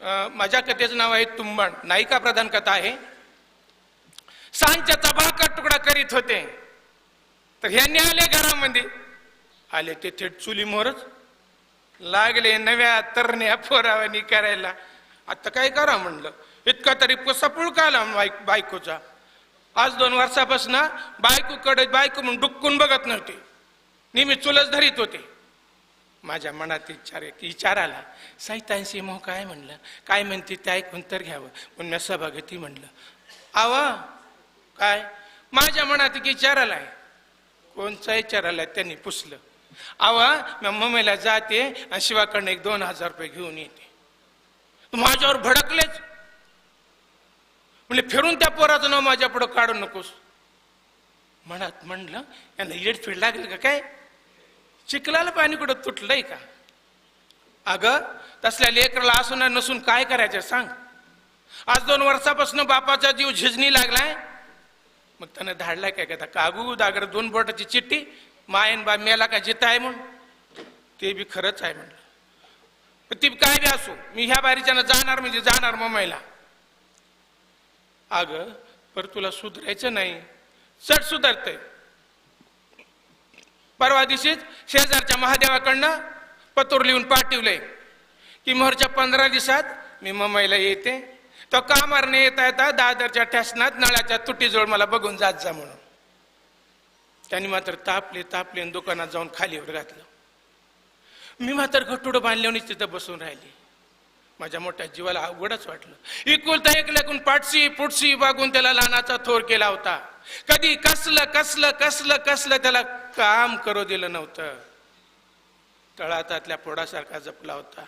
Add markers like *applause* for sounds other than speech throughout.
माझ्या कथेचं नाव आहे तुंबण नायिका प्रधान कथा आहे. सांच्या चबाका तुकडा करीत होते. तर ह्यांनी आले घरामध्ये. आले ते थेट चुलीमोरच. लागले नव्या तरण्या पोरावानी करायला. आता काय करा म्हणलं? इतका तरी पुसापुळ काला आला बायकोचा. आज दोन वर्षापासून बायकोकडे बायको म्हणून डुक्कून बघत नव्हते. नेहमी चुलच धरीत होते. माझ्या मनात विचार एक विचार आला. साहित्यांशी मोह काय म्हणलं? काय म्हणते ते ऐकून तर घ्यावं. पण मी सभागती म्हणलं. आवा काय? माझ्या मनात एक विचार आलाय. कोणचा विचार आलाय? त्यांनी पुसलं. आवा मी मम्मीला जाते आणि शिवाकडनं एक दोन हजार रुपये घेऊन येते. माझ्यावर भडकलेच म्हणजे फिरून त्या पोराचं नाव माझ्या पुढं काढू नकोस. म्हणत म्हणलं यांना येडफीड लागेल का काय? चिखलाला पाणी कुठं तुटलंय का? अगं तसल्या लेकराला असून नसून काय करायचं सांग. आज दोन वर्षापासून बापाचा जीव झिजणी लागलाय. मग त्यानं धाडलाय काय का? कागू दागर दोन बोटाची चिठ्ठी मायन बा मेला का जिता आहे म्हणून. ते बी खरंच आहे म्हणलं. ती काय बी असो मी ह्या बारीच्यानं जाणार म्हणजे जाणार मुंबईला अगं पर तुला सुधरायचं नाही. चढ सुधारतंय. परवा दिवशीच शेजारच्या महादेवाकडनं पतोर लिहून पाठवलंय की मोहरच्या पंधरा दिवसात मी मुंबईला येते. तो कामारने येता येता दादरच्या ठॅसनात नळाच्या तुटीजवळ मला बघून जात जा म्हणून. त्यांनी मात्र तापले तापले आणि दुकानात जाऊन खालीवर घातलं. मी मात्र घटुडं बांधल्यावर तिथं बसून राहिली. माझ्या मोठ्या जीवाला अवघडच वाटलं. इकुलता एकल्याकून पाटसी पुटसी वागून त्याला लहानाचा थोर केला होता. कधी कसलं कसलं कसलं कसलं त्याला काम करू दिलं नव्हतं. तळातातल्या पोडासारखा जपला होता.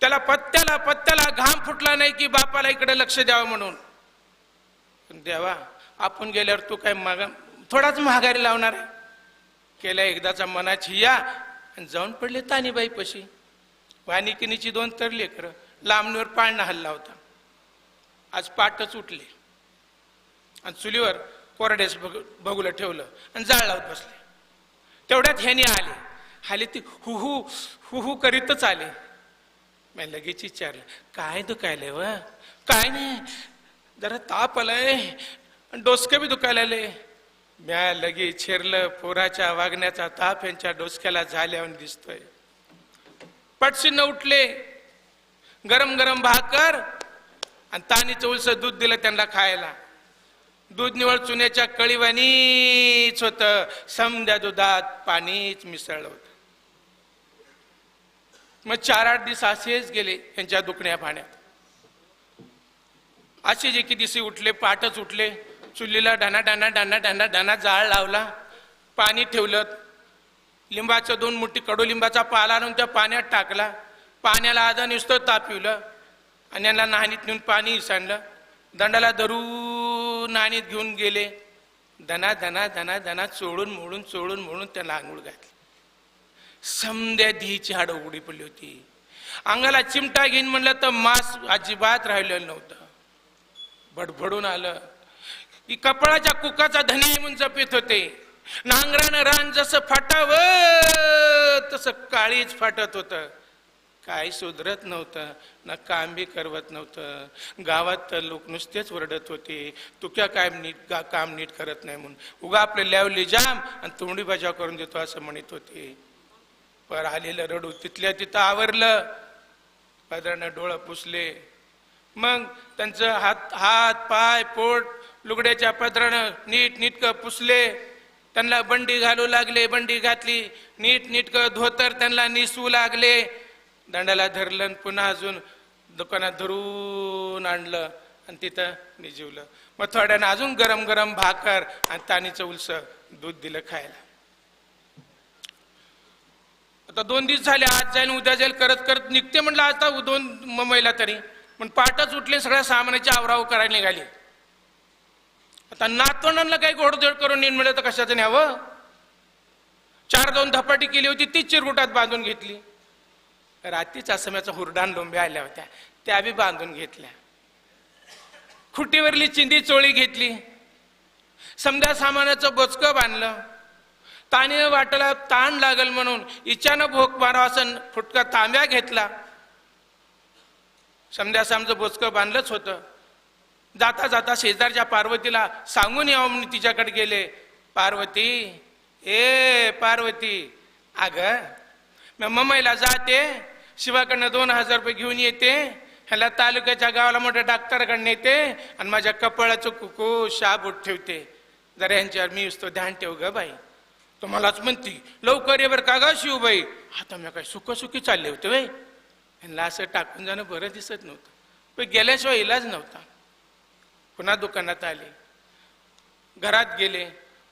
त्याला पत्त्याला पत्त्याला घाम फुटला नाही की बापाला इकडे लक्ष द्यावं म्हणून. पण देवा आपण गेल्यावर तू काय मागा थोडाच महागारी लावणार आहे? केल्या एकदाचा मनाची या आणि जाऊन पडले तानीबाई पशी वानिकिनीची दोन तर लेकर लांबणीवर पाळणा हल्ला होता. आज पाटच उठले. आणि चुलीवर कोरडेस बग बघूला ठेवलं आणि जाळ लावत बसले. तेवढ्यात ह्याने आले. आले ती हुहू हुहू करीतच आले. मी लगेच विचारलं काय दुखायलंय व? काय नाही? जरा ताप आलाय. आणि डोसकं बी दुखायला आले म्या लगेच छेरलं पोराच्या वागण्याचा ताप यांच्या डोसक्याला झाल्यावर दिसतोय. पटशीनं उठले गरम गरम भाकर आणि तानी उलस दूध दिलं त्यांना खायला. दूध निवळ चुन्याच्या कळीवानीच होत. समद्या दुधात पाणीच मिसळलं होतं. मग चार आठ दिवस असेच गेले यांच्या दुखण्या पाण्यात असे जे की दिवशी उठले पाटच उठले चुलीला डाना डाना डाना डाना डाना जाळ लावला पाणी ठेवलं लिंबाचं दोन मुठी कडुलिंबाचा पाला आणून त्या पाण्यात टाकला. पाण्याला आधा नुसतं तापिवलं आणि यांना नाणीत नेऊन पाणी सांडलं. दंडाला धरू नाणीत घेऊन गेले. धना धना धना धना चोळून मोडून चोळून मोडून त्याला आंघोळ घातली. समद्या धीची हाड उघडी पडली होती. अंगाला चिमटा घेईन म्हणलं तर मांस अजिबात राहिलेलं नव्हतं. बडबडून आलं. की कपाळाच्या कुकाचा धनी म्हणून जपित होते. नांगरानं रान जसं फाटावं तसं काळीच फाटत होतं. काय सुधरत नव्हतं ना काम बी करवत नव्हतं. गावात तर लोक नुसतेच वरडत होते. तुक्या काय नीट का काम नीट करत नाही म्हणून. उगा आपले लावली जाम आणि तोंडी बजाव करून देतो असं म्हणत होते. पर आलेलं रडू तिथल्या तिथं आवरलं. पदरानं डोळं पुसले. मग त्यांचं हात हात पाय पोट लुगड्याच्या पदरानं नीट नीटकं पुसले. त्यांना बंडी घालू लागले बंडी घातली. नीट नीटकं धोतर त्यांना निसू लागले. दंडाला धरलं पुन्हा अजून दुकानात धरून आणलं आणि तिथं निजीवलं. मग थोड्यानं अजून गरम गरम भाकर आणि तानीचं उलस दूध दिलं खायला. आता दोन दिवस झाले आज जाईल उद्या जाईल करत करत निघते म्हटलं आता दोन मुंबईला तरी. पण पाठच उठले सगळ्या सामानाची आवराव करायला निघाली. आता नातवंडांना काही घोडदोड करून नेऊन मिळत कशाचं न्यावं? चार दोन धपाटी केली होती ती चिरगुटात बांधून घेतली. रात्रीच असम्याचा हुरडान लोंब्या आल्या होत्या त्या बी बांधून घेतल्या. खुटीवरली चिंदी चोळी घेतली. समजा सामानाचं बोचकं बांधलं. ताणी वाटायला ताण लागल म्हणून इच्छानं भोक मारावा असं फुटका तांब्या घेतला. समजा सामचं बोचकं बांधलंच होतं. जाता जाता शेजारच्या पार्वतीला सांगून यावं म्हणून तिच्याकडे गेले. पार्वती ए पार्वती अग मी मुंबईला जाते. शिवाकडनं दोन हजार रुपये घेऊन येते. ह्याला तालुक्याच्या गावाला मोठ्या डॉक्टरकडनं येते आणि माझ्या कपाळाचं कुकू शाबूट ठेवते. जरा यांच्यावर मी असतो ध्यान ठेव ग बाई. तुम्हालाच म्हणती लवकर ये बरं का ग शिवबाई? आता मी काय सुखसुखी चालले होते बाई. ह्यांना असं टाकून जाणं बरं दिसत नव्हतं. पण गेल्याशिवाय इलाज नव्हता. पुन्हा दुकानात आले. घरात गेले.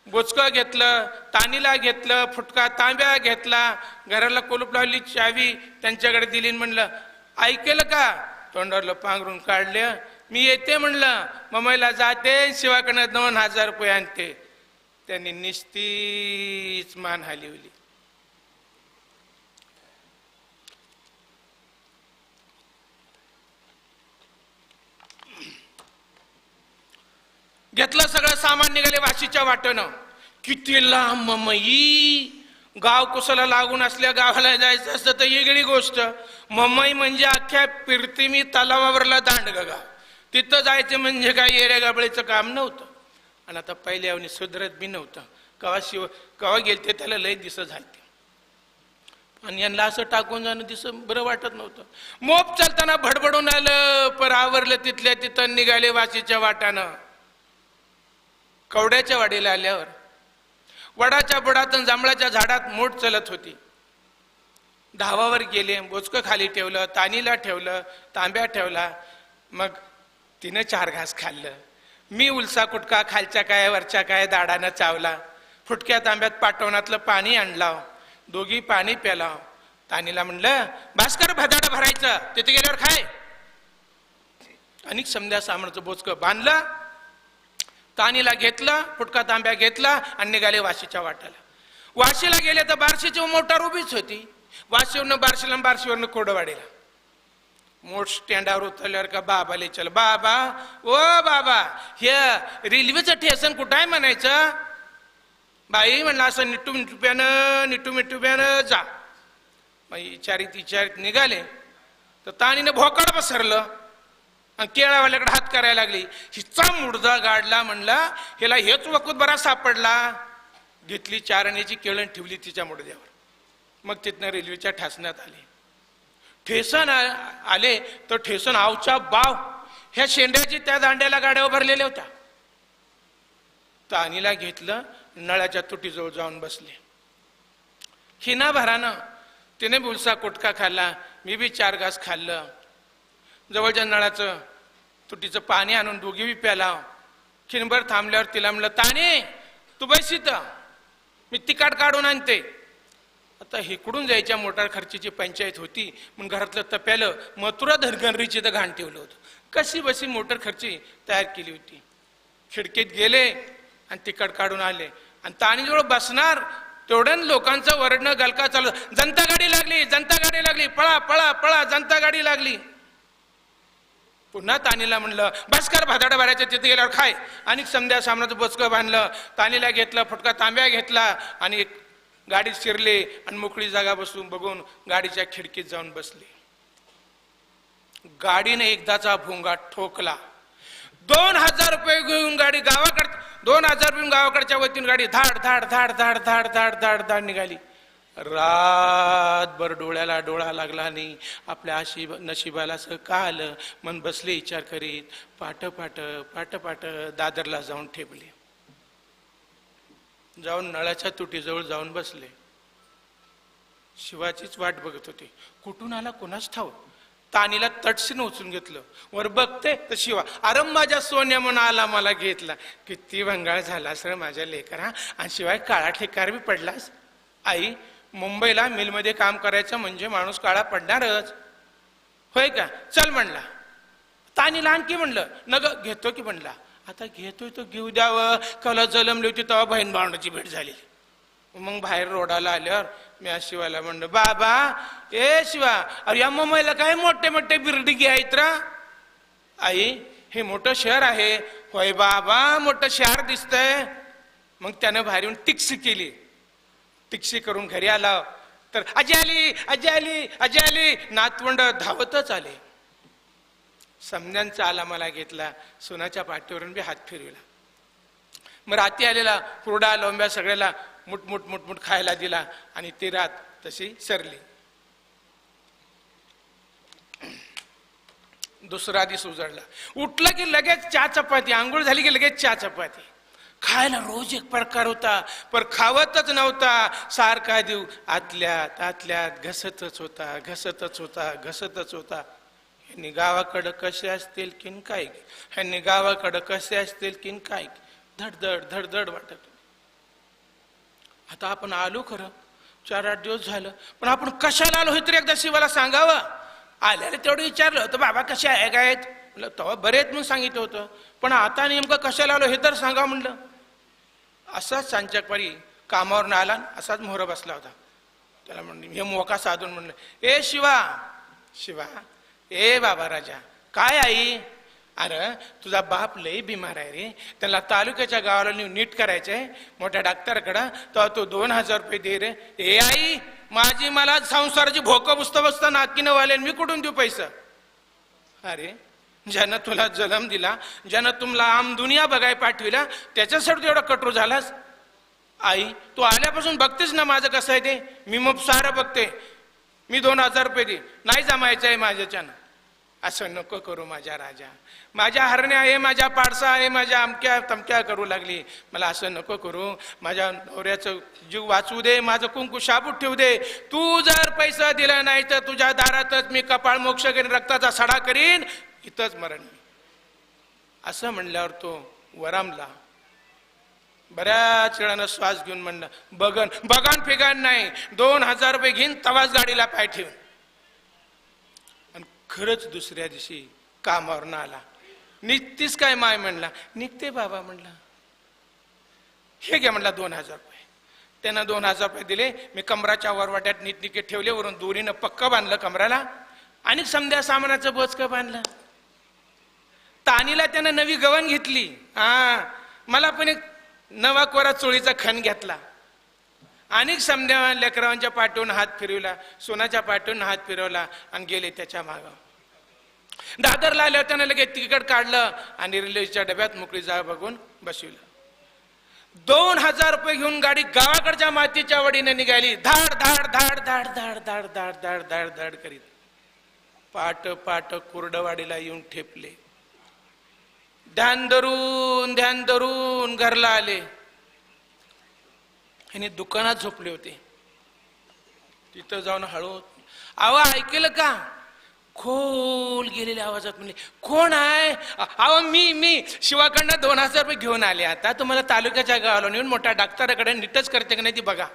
बोचकं घेतलं तानीला घेतलं फुटका तांब्या घेतला. घराला कोलूप लावली चावी त्यांच्याकडे दिली म्हणलं ऐकेल का? तोंडावरलं पांघरून काढलं. मी येते म्हणलं. मम्मीला जाते शिवाकडनं दोन हजार रुपये आणते. त्यांनी निस्तीच मान हलवली. घेतलं सगळं सामान निघाले वाशीच्या वाटेनं. किती लांब ममई गाव कुसाला लागून असल्या गावाला जायचं असतं तर वेगळी गोष्ट. मम्मई म्हणजे अख्ख्या पिरतिमी तलावावरला दांड गाव तिथं जायचं म्हणजे काय येऱ्या गाबळीचं काम नव्हतं. आणि आता पहिल्यावनी सुधरत बी नव्हतं. कवा शिव कवा गेलते त्याला लय दिसं झालते. आणि यांना असं टाकून जाणं दिस बरं वाटत नव्हतं. मोप चालताना भडबडून आलं पर आवरलं तिथल्या तिथं निघाले वाशीच्या वाटानं. कवड्याच्या वाडीला आल्यावर वडाच्या बुडातून जांभळाच्या झाडात मोठ चलत होती. धावावर गेले बोचकं खाली ठेवलं तानीला ठेवलं तांब्या ठेवला. मग तिनं चार घास खाल्लं. मी उलसा कुटका खालच्या काय वरच्या काय दाडानं चावला. फुटक्या तांब्यात पाठवणातलं पाणी आणलाव. दोघी पाणी प्यालाव. तानीला म्हणलं भास्कर भदाड भरायचं. तिथे गेल्यावर खाय. अनेक समध्या सामनाचं बोचकं बांधलं. तानीला घेतलं फुटका तांब्या घेतला आणि निघाले वाशीच्या वाट्याला. वाशीला गेले तर बारशीची मोटार उभीच होती. वाशीवरनं बारशीला बारशीवरनं कोडवाडीला. मोठ स्टँडावर उतरल्यावर का बाबाले चल बाबा ओ बाबा हे रेल्वेचं ठेसन कुठं आहे म्हणायचं? बाई म्हणलं असं निट्टू मिटुप्यानं निट्टू मिटुप्यानं जा. मग इचारीत इचारीत निघाले. तर तानीनं भोकाड पसरलं. केळावाल्याकडे हात करायला लागली. हिचा मुडदा गाडला म्हणला हिला हेच वकूत बरा सापडला. घेतली चारण्याची केळण ठेवली तिच्या मुडद्यावर. मग तिथनं रेल्वेच्या ठासण्यात आले. ठेसन आ- आले तर ठेसन आवचा बाव. ह्या शेंड्याची त्या दांड्याला गाड्या उभारलेल्या होत्या. तानीला घेतलं नळाच्या तुटीजवळ जाऊन बसले. खिना भरानं तिने बुलसा कुटका खाल्ला. मी बी चार घास खाल्लं. जवळच्या नळाचं तुटीचं पाणी आणून दोघी बी प्याला खिनभर थांबल्यावर तिला म्हणलं ताने तू बस इथं. मी तिकाट काढून आणते. आता हिकडून जायच्या मोटार खर्चीची पंचायत होती म्हणून घरातलं तप्यालं मथुरा धनगणरीची तर घाण ठेवलं होतं. कशी बशी मोटर खर्ची तयार केली होती. खिडकीत गेले आणि तिकट काढून आले. आणि ताणीजवळ बसणार तेवढ्यान लोकांचं वरडणं गलका चालू. जनता गाडी लागली जनता गाडी लागली पळा पळा पळा जनता गाडी लागली. पुन्हा तानीला म्हणलं भास्कर भादाडा भरायच्या तिथे गेल्यावर खाय. आणि समध्या सामनाचं बचकं बांधलं. तानीला घेतलं फटका तांब्या घेतला आणि गाडीत शिरले आणि मोकळी जागा बसून बघून गाडीच्या खिडकीत जाऊन बसले. गाडीने एकदाचा भोंगा ठोकला. दोन हजार रुपये घेऊन गाडी गावाकड दोन हजार रुपये गावाकडच्या वतीन गाडी धाड धाड धाड धाड धाड धाड धाड धाड निघाली. रातभर डोळ्याला डोळा लागला नाही. आपल्या आशिब नशिबाला असं का आलं. मन बसले विचार करीत. पाट पाट पाट पाट दादरला जाऊन ठेवले जाऊन नळाच्या तुटीजवळ जाऊन बसले. शिवाचीच वाट बघत होते. कुठून आला? कोणाच ठाव तानीला तटसीन उचलून घेतलं. वर बघते तर शिवा. अरे माझ्या सोन्या म्हणून आला मला घेतला. किती भंगाळ झाला सर माझ्या लेकरा. आणि शिवाय काळा ठेकार बी पडलास? आई मुंबईला मिलमध्ये काम करायचं म्हणजे माणूस काळा पडणारच. होय का? चल म्हणला. तानीला आणखी म्हणलं? न ग घेतो की म्हणला. आता घेतोय तो घेऊ द्यावं. कला जलमली होती तेव्हा बहीण भावंडाची भेट झाली. मग बाहेर रोडाला आल्यावर मी आज शिवाला म्हणलं बाबा ए शिवा अरे या मुंबईला काय मोठे मोठे बिर्डी आहेत रा. आई हे मोठं शहर आहे. होय बाबा मोठं शहर दिसतंय. मग त्यानं बाहेर येऊन टिक्सी केली. टिक्सी करून घरी आला. तर अजी आली अजी आली अजय आली नातवंड धावतच आले. समजांचा आला मला घेतला. सोनाच्या पाठीवरून बी हात फिरविला. मग राती आलेला हुरडा लोंब्या सगळ्याला मुटमुट मुटमुट खायला दिला आणि ती रात तशी सरली. दुसरा दिस उजळला. उठलं की लगेच चहा चपाती. आंघोळ झाली की लगेच चहा चपाती. खायला रोज एक प्रकार होता पर खावतच नव्हता. सारखा देऊ आतल्यात आतल्यात घसतच होता घसतच होता घसतच होता. ह्यांनी गावाकडं कसे असतील किन काय? ह्यांनी गावाकडं कसे असतील किन काय? धडधड धडधड वाटत. आता आपण आलो खरं. चार आठ दिवस झालं. पण आपण कशाला आलो हे तरी एकदा शिवाला सांगावं. आल्याला तेवढं विचारलं होतं बाबा कशा आहे काय म्हणलं तेव्हा बरेच म्हणून सांगितलं होतं. पण आता नेमकं कशाला आलो हे तर सांगा म्हणलं. असाच सांचकवारी कामावर आला असाच मोहरा बसला होता. त्याला म्हणले हे मोका साधून म्हणलं ए शिवा शिवा ए बाबा राजा काय आई? अरे तुझा बाप लई बिमार आहे रे. त्याला तालुक्याच्या गावाला नेऊन नीट करायचंय. मोठ्या डॉक्टरकडं. तर तो दोन हजार रुपये दे रे. ए आई माझी मला संसाराची भोकं बुसतं बसतं नाकीनं वाले मी कुठून देऊ पैसा? अरे ज्यानं तुला जन्म दिला ज्यानं तुम्हाला आम दुनिया बघाय पाठविला त्याच्यासाठी एवढा कठोर झालास? आई तू आल्यापासून बघतेस ना माझं कसं आहे ते? मी मग सारं बघते. मी दोन हजार रुपये दे. नाही जमायचं आहे माझ्याच्यानं. असं नको करू माझ्या राजा. माझ्या हरण्या आहे माझ्या पाडसा आहे माझ्या अमक्या तमक्या करू लागली. मला असं नको करू. माझ्या नवऱ्याचं जीव वाचू दे माझं कुंकू शाबूत ठेवू दे. तू जर पैसा दिला नाही तर तुझ्या दारातच मी कपाळ मोक्ष करीन रक्ताचा सडा करीन. इथंच मरण. मी असं म्हणल्यावर तो वरामला बऱ्याच वेळानं श्वास घेऊन म्हणलं बगन बगान फिगान नाही दोन हजार रुपये घेऊन तवाच गाडीला पाय ठेवून. आणि खरंच दुसऱ्या दिवशी कामावरनं आला. निघतीस काय माय म्हणला. निघते बाबा म्हणला. हे घ्या म्हणला दोन हजार रुपये. त्यानं दोन हजार रुपये दिले. मी कमराच्या वरवाट्यात नीटनिके ठेवले. वरून दोरीनं पक्क बांधलं कमराला आणि समध्या सामानाचं बोचकं बांधलं. तानीला त्यानं नवी गवन घेतली. हा मला पण एक नवा कोरा चोळीचा खण घेतला. अनेक समध्या लेकरांच्या पाठवून हात फिरवला सोनाच्या पाठवून हात फिरवला आणि गेले त्याच्या माग. दादरला आल्यावर त्यानं लगेच तिकीट काढलं आणि रेल्वेच्या डब्यात मोकळी जागा बघून बसविलं. दोन हजार रुपये घेऊन गाडी गावाकडच्या मातीच्या वडीने निघाली. धाड धाड धाड धाड धाड धाड धाड धाड धाड धाड करीत. पाट पाट कुरडवाडीला येऊन ठेपले. ध्यान धरून ध्यान धरून घरला आले. ह्याने दुकानात झोपले होते. तिथं जाऊन हळू आवा ऐकेलं का? खोल गेलेल्या आवाजात म्हणले कोण आहे? अहो मी मी. शिवाकडनं दोन हजार रुपये घेऊन आले आता. तुम्हाला तालुक्याच्या गावाला नेऊन मोठ्या डॉक्टराकडे नीटच करते का नाही ती बघा.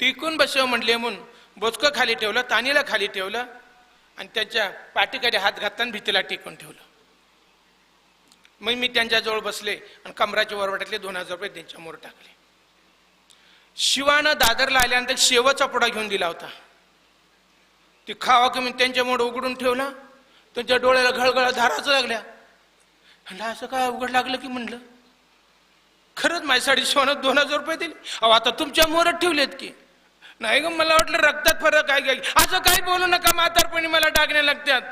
टिकून बसव म्हणले म्हणून. बोचकं खाली ठेवलं तानीला खाली ठेवलं आणि त्याच्या पाठीकडे हात घालताना भीतीला टिकून ठेवलं. मग मी त्यांच्याजवळ बसले आणि कमराच्या वरवाट्यातले दोन हजार रुपये त्यांच्यामोर टाकले. शिवानं दादरला आल्यानंतर शेवचा पुडा घेऊन दिला होता. ती खावा कमी मोड उघडून ठेवला. त्यांच्या डोळ्याला घळघळ धाराच लागल्या. म्हणलं असं काय उघड लागलं की म्हणलं? खरंच माझ्यासाठी शिवानं दोन हजार रुपये दिले. अहो आता तुमच्या मोरत ठेवलेत की. नाही ग मला वाटलं रक्तात फरक आहे काय असं काही बोलू नका म्हातारपणी मला डागण्या लागतात.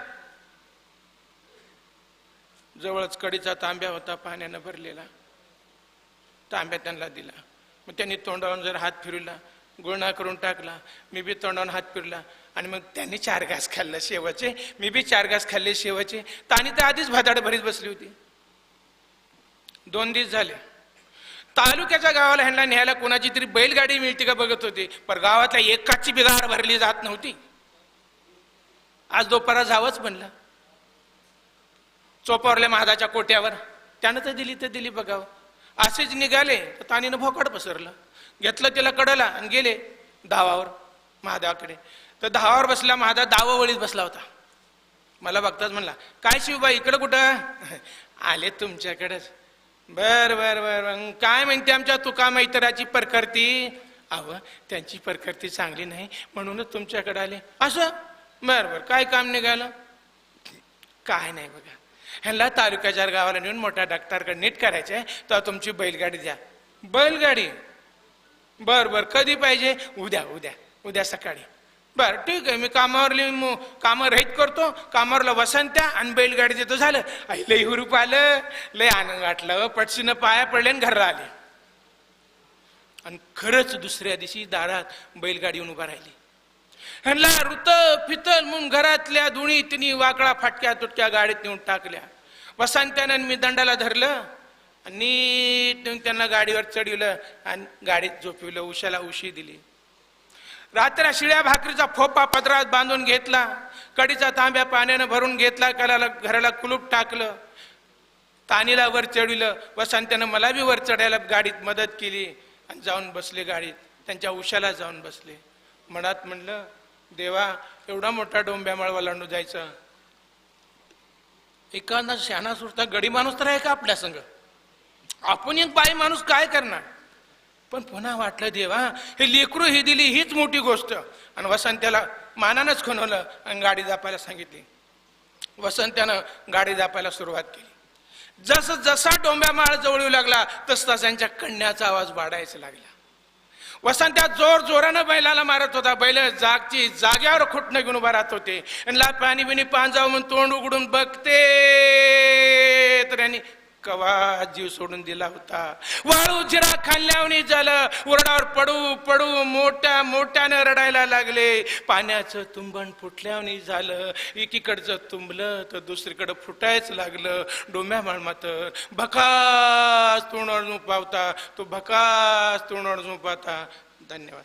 जवळच कडीचा तांब्या होता पाण्यानं भरलेला. तांब्या त्यांना दिला. मग त्यांनी तोंडावरून जर हात फिरवला गुळणा करून टाकला मी बी तोंडावरून हात फिरला आणि मग त्यांनी चार घास खाल्ला शेवाचे मी बी चार घास खाल्ले शेवाचे ताणी तर आधीच भादाड भरीत बसली होती. दोन दिवस झाले. तालुक्याच्या गावाला ह्यांना न्यायला कोणाची तरी बैलगाडी मिळते का बघत होते. पण गावातल्या एकाची बिघाड भरली जात नव्हती. आज दुपारा जावंच म्हणलं. चोपावरल्या महादाच्या कोट्यावर. त्यानं तर दिली तर दिली बघावं. असेच निघाले तर तानीनं भोकाड पसरलं. घेतलं त्याला कडला आणि गेले धावावर महादेवाकडे. तर धावावर बसला महादा दावावळीत बसला होता. मला बघताच म्हणला काय शिवबाई इकडं कुठं? *laughs* आले तुमच्याकडेच. बर बर बर बर. काय म्हणते आमच्या तुका मैत्राची प्रकृती? अव त्यांची प्रकृती चांगली नाही म्हणूनच तुमच्याकडे आले. असं? बर बर. काय काम निघालं? काय नाही बघा. ह्यांना तालुक्याच्या गावाला नेऊन मोठ्या डॉक्टरकडे नीट करायचे तर तुमची बैलगाडी द्या. बैलगाडी. बर बर कधी पाहिजे? उद्या उद्या उद्या सकाळी. बर ठीक आहे मी कामावर लिहून कामं रहित करतो. कामावरला वसंत्या आणि बैलगाडी देतो. झालं. आई लई हुरूप आलं. लय आनंद वाटलं. पटशीनं पाया पडले आणि घरला आले. आणि खरंच दुसऱ्या दिवशी दारात बैलगाडी येऊन उभा राहिली. ह्यांना ऋत फितल म्हणून घरातल्या धुणी तिने वाकडा फाटक्या तुटक्या गाडीत नेऊन टाकल्या. वसंत्यानं मी दंडाला धरलं आणि नीट नेऊन त्यांना गाडीवर चढवलं आणि गाडीत झोपविलं उशाला उशी दिली. रात्र शिळ्या भाकरीचा फोपा पदरात बांधून घेतला कडीचा तांब्या पाण्यानं भरून घेतला कलाला घराला कुलूप टाकलं तानीला वर चढविलं. वसंत्यानं मला बी वर चढायला गाडीत मदत केली आणि जाऊन बसले गाडीत. त्यांच्या उशाला जाऊन बसले. मनात म्हणलं देवा एवढा मोठा डोंब्या मळवा लांडू जायचं. एखादा शहाणा सुरता गडी माणूस तर आहे का आपल्या संग? आपण एक बाई माणूस काय करणार? पण पुन्हा वाटलं देवा हे लेकरू ही दिली हीच मोठी गोष्ट. आणि वसंत्याला मानानच खणवलं आणि गाडी दापायला सांगितली. वसंत्यानं गाडी दापायला सुरुवात केली. जसं जसा डोंब्या माळ जवळ लागला तस त्यांच्या कण्याचा आवाज वाढायचा लागला. वसंत्या जोर जोरानं बैलाला मारत होता. बैल जागची जाग्यावर खुटणं घेऊन उभा राहत होते. आणि ला पाणी बिनी पांजाव म्हणून तोंड उघडून बघते. तर यांनी कवा जीव सोडून दिला होता. वाळू जिरा खाल्ल्यावणी झालं. उरडावर पडू पडू मोठ्या मोठ्यानं रडायला लागले. पाण्याचं तुंबण फुटल्यावणी झालं. एकीकडचं तुंबलं तर दुसरीकडं फुटायचं लागलं. डोम्या माळमात भकास तोंडावर पावता. तो भकास तोंडावर पावता. धन्यवाद.